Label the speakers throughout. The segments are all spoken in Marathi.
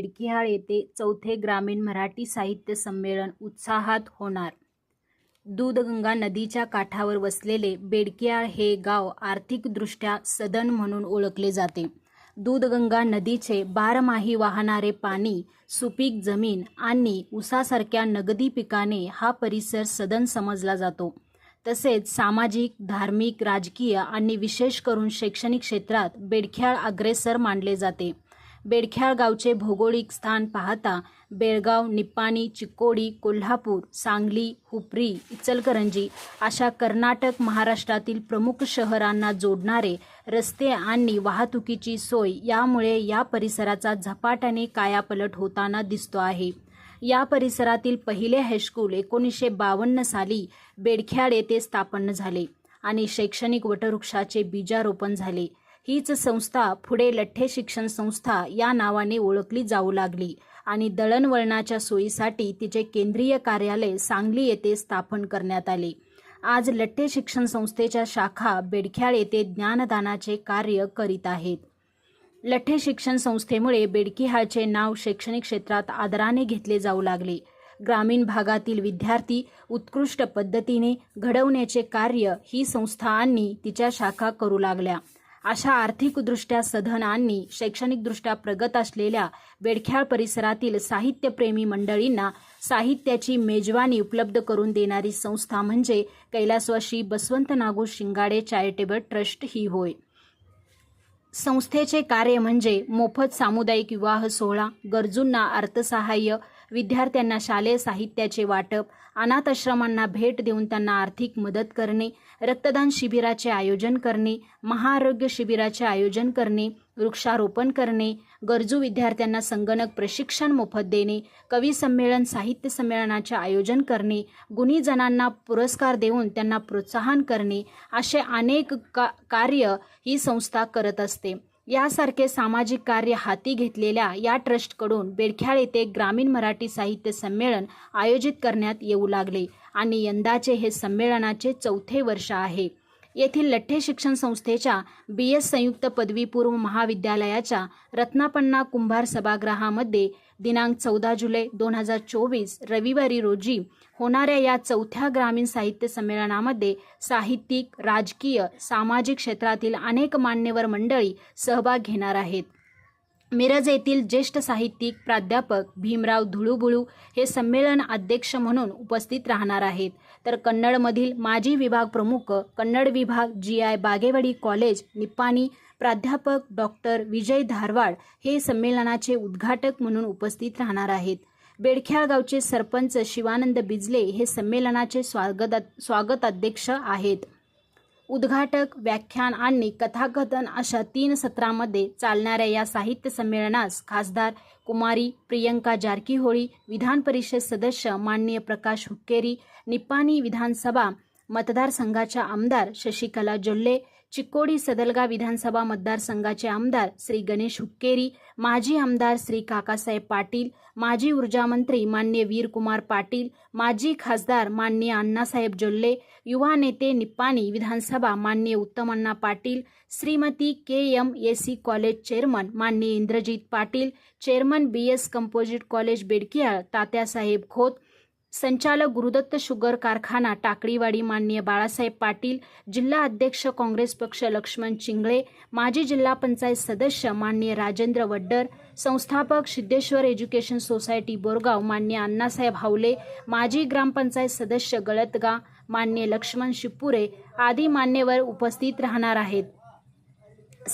Speaker 1: बेडकिहाळ येथे चौथे ग्रामीण मराठी साहित्य संमेलन उत्साहात होणार. दूधगंगा नदीच्या काठावर वसलेले बेडकियाळ हे गाव आर्थिकदृष्ट्या सदन म्हणून ओळखले जाते. दूधगंगा नदीचे बारमाही वाहणारे पाणी सुपीक जमीन आणि ऊसासारख्या नगदी पिकाने हा परिसर सदन समजला जातो. तसेच सामाजिक धार्मिक राजकीय आणि विशेष करून शैक्षणिक क्षेत्रात बेडख्याळ अग्रेसर मानले जाते. बेडख्याळ गावचे भौगोलिक स्थान पाहता बेळगाव निप्पाणी चिक्कोडी कोल्हापूर सांगली हुपरी इचलकरंजी अशा कर्नाटक महाराष्ट्रातील प्रमुख शहरांना जोडणारे रस्ते आणि वाहतुकीची सोय यामुळे या परिसराचा झपाट्याने कायापलट होताना दिसतो आहे. या परिसरातील पहिले हायस्कूल एकोणीसशे बावन्न साली बेडख्याळ येथे स्थापन झाले आणि शैक्षणिक वटवृक्षाचे बीजारोपण झाले. हीच संस्था पुढे लठ्ठे शिक्षण संस्था या नावाने ओळखली जाऊ लागली आणि दळणवळणाच्या सोयीसाठी तिचे केंद्रीय कार्यालय सांगली येथे स्थापन करण्यात आले. आज लठ्ठे शिक्षण संस्थेच्या शाखा बेडख्याळ येथे ज्ञानदानाचे कार्य करीत आहेत. लठ्ठे शिक्षण संस्थेमुळे बेडकीहाळचे नाव शैक्षणिक क्षेत्रात आदराने घेतले जाऊ लागले. ग्रामीण भागातील विद्यार्थी उत्कृष्ट पद्धतीने घडवण्याचे कार्य ही संस्था आणि तिच्या शाखा करू लागल्या. अशा आर्थिकदृष्ट्या सधन आणि शैक्षणिकदृष्ट्या प्रगत असलेल्या बेडख्याळ परिसरातील साहित्यप्रेमी मंडळींना साहित्याची मेजवानी उपलब्ध करून देणारी संस्था म्हणजे कैलासवाशी बसवंत नागू शिंगाडे चॅरिटेबल ट्रस्ट ही होय. संस्थेचे कार्य म्हणजे मोफत सामुदायिक विवाह सोहळा गरजूंना अर्थसहाय्य विद्यार्थ्यांना शालेय साहित्याचे वाटप अनाथाश्रमांना भेट देऊन त्यांना आर्थिक मदत करणे रक्तदान शिबिराचे आयोजन करणे महाआरोग्य शिबिराचे आयोजन करणे वृक्षारोपण करणे गरजू विद्यार्थ्यांना संगणक प्रशिक्षण मोफत देणे कवी संमेलन साहित्य संमेलनाचे आयोजन करणे गुणी जणांना पुरस्कार देऊन त्यांना प्रोत्साहन करणे असे अनेक का कार्य ही संस्था करत असते. यासारखे सामाजिक कार्य हाती घेतलेल्या या ट्रस्टकडून बेडख्याळ येथे ग्रामीण मराठी साहित्य संमेलन आयोजित करण्यात येऊ लागले आणि यंदाचे हे संमेलनाचे चौथे वर्ष आहे. येथील लठ्ठे शिक्षण संस्थेच्या बी एस संयुक्त पदवीपूर्व महाविद्यालयाच्या रत्नापन्ना कुंभार सभागृहामध्ये दिनांक चौदा जुलै दोन हजार चोवीस रविवारी रोजी होणाऱ्या या चौथ्या ग्रामीण साहित्य संमेलनामध्ये साहित्यिक राजकीय सामाजिक क्षेत्रातील अनेक मान्यवर मंडळी सहभाग घेणार आहेत. मिरज येथील ज्येष्ठ साहित्यिक प्राध्यापक भीमराव धुळूबुळू हे संमेलन अध्यक्ष म्हणून उपस्थित राहणार आहेत. तर कन्नडमधील माजी विभाग प्रमुख कन्नड विभाग G I Bagewadi college Nipani प्राध्यापक डॉक्टर विजय धारवाड हे संमेलनाचे उद्घाटक म्हणून उपस्थित राहणार आहेत. बेडख्याळ गावचे सरपंच शिवानंद बिजले हे संमेलनाचे स्वागत स्वागत अध्यक्ष आहेत. उद्घाटक व्याख्यान आणि कथाकथन अशा तीन सत्रामध्ये चालणाऱ्या या साहित्य संमेलनास खासदार कुमारी प्रियंका जारकीहोळी विधान परिषद सदस्य माननीय प्रकाश हुक्केरी निप्पाणी विधानसभा मतदारसंघाच्या आमदार शशिकला जोल्ले चिक्कोडी सदलगा विधानसभा मतदारसंघाचे आमदार श्री गणेश हुक्केरी माजी आमदार श्री काकासाहेब पाटील माजी ऊर्जा मंत्री मान्य वीरकुमार पाटील माजी खासदार मान्य अण्णासाहेब जोल्ले युवा नेते निप्पाणी विधानसभा मान्य Uttamanna Patil Shrimati K M A C college chairman मान्य Indrajit Patil chairman B S composite college Bedkihal Tatyasaheb Khot संचालक गुरुदत्त शुगर कारखाना टाकळीवाडी माननीय बाळासाहेब पाटील जिल्हा अध्यक्ष काँग्रेस पक्ष लक्ष्मण चिंगळे माजी जिल्हा पंचायत सदस्य माननीय राजेंद्र वड्डर संस्थापक सिद्धेश्वर एज्युकेशन सोसायटी बोरगाव मान्य अण्णासाहेब हावले माजी ग्रामपंचायत सदस्य गळतगा मान्य लक्ष्मण शिपुरे आदी मान्यवर उपस्थित राहणार आहेत.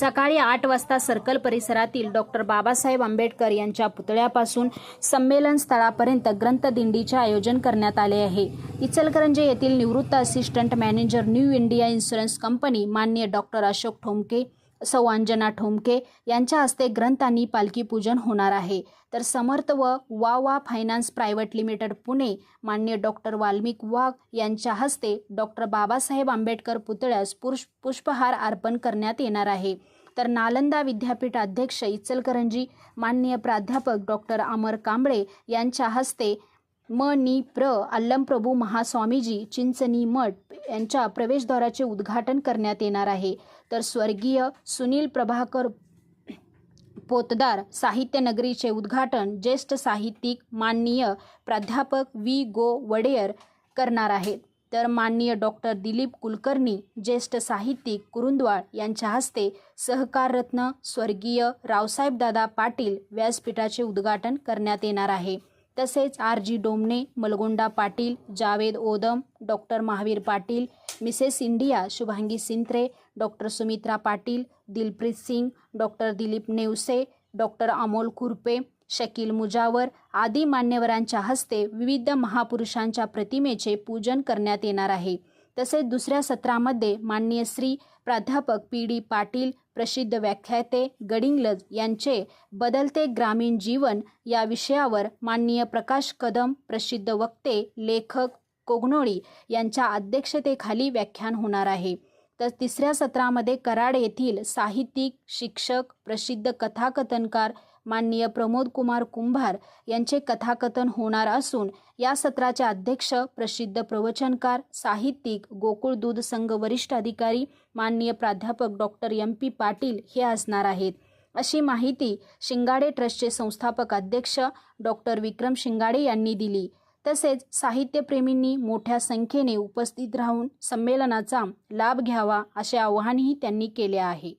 Speaker 1: सकाळी आठ वाजता सर्कल परिसरातील डॉक्टर बाबासाहेब आंबेडकर यांच्या पुतळ्यापासून संमेलन स्थळापर्यंत ग्रंथदिंडीचे आयोजन करण्यात आले आहे. इचलकरंजी येथील निवृत्त assistant manager New India insurance company मान्य डॉक्टर अशोक ठोमके सौ अंजना ठोमके यांच्या हस्ते ग्रंथ आणि पालखी पूजन होणार आहे. तर समर्थ व वा वा फायनान्स प्रायव्हेट लिमिटेड पुणे मान्य डॉक्टर वाल्मिक वाघ यांच्या हस्ते डॉक्टर बाबासाहेब आंबेडकर पुतळ्यास पुष्प पुष्पहार अर्पण करण्यात येणार आहे. तर नालंदा विद्यापीठ अध्यक्ष इचलकरंजी माननीय प्राध्यापक डॉक्टर अमर कांबळे यांच्या हस्ते म नि प्र अल्लमप्रभू महास्वामीजी चिंचनी मठ यांच्या प्रवेशद्वाराचे उद्घाटन करण्यात येणार आहे. तर स्वर्गीय सुनील प्रभाकर पोतदार साहित्य नगरीचे उद्घाटन ज्येष्ठ साहित्यिक माननीय प्राध्यापक व्ही गो. वडेयर करणार आहेत तर माननीय डॉक्टर दिलीप कुलकर्णी ज्येष्ठ साहित्यिक कुरुंदवाळ यांच्या हस्ते सहकाररत्न स्वर्गीय रावसाहेबदादा पाटील व्यासपीठाचे उद्घाटन करण्यात येणार आहे. तसेच R G Domane Malgonda Patil Javed Odam doctor Mahavir Patil Mrs India Shubhangi Sintre doctor Sumitra Patil Dilpreet Singh doctor Dilip Nevse doctor Amol Khurpe Shakil Mujawar आदी मान्यवरांच्या हस्ते विविध महापुरुषांच्या प्रतिमेचे पूजन करण्यात येणार आहे. तसेच दुसऱ्या सत्रामध्ये माननीय श्री प्राध्यापक पी डी पाटील प्रसिद्ध व्याख्याते गडिंग्लज यांचे बदलते ग्रामीण जीवन या विषयावर माननीय प्रकाश कदम प्रसिद्ध वक्ते लेखक कोगनोळी यांच्या अध्यक्षतेखाली व्याख्यान होणार आहे. तर तिसऱ्या सत्रामध्ये कराड येथील साहित्यिक शिक्षक प्रसिद्ध कथाकथनकार माननीय प्रमोद कुमार कुंभार यांचे कथाकथन होणार असून या सत्राचे अध्यक्ष प्रसिद्ध प्रवचनकार साहित्यिक गोकुळ दूध संघ वरिष्ठ अधिकारी माननीय प्राध्यापक डॉक्टर एम पी पाटील हे असणार आहेत. अशी माहिती शिंगाडे ट्रस्टचे संस्थापक अध्यक्ष डॉक्टर विक्रम शिंगाडे यांनी दिली. तसेच साहित्यप्रेमींनी मोठ्या संख्येने उपस्थित राहून संमेलनाचा लाभ घ्यावा असे आवाहनही त्यांनी केले आहे.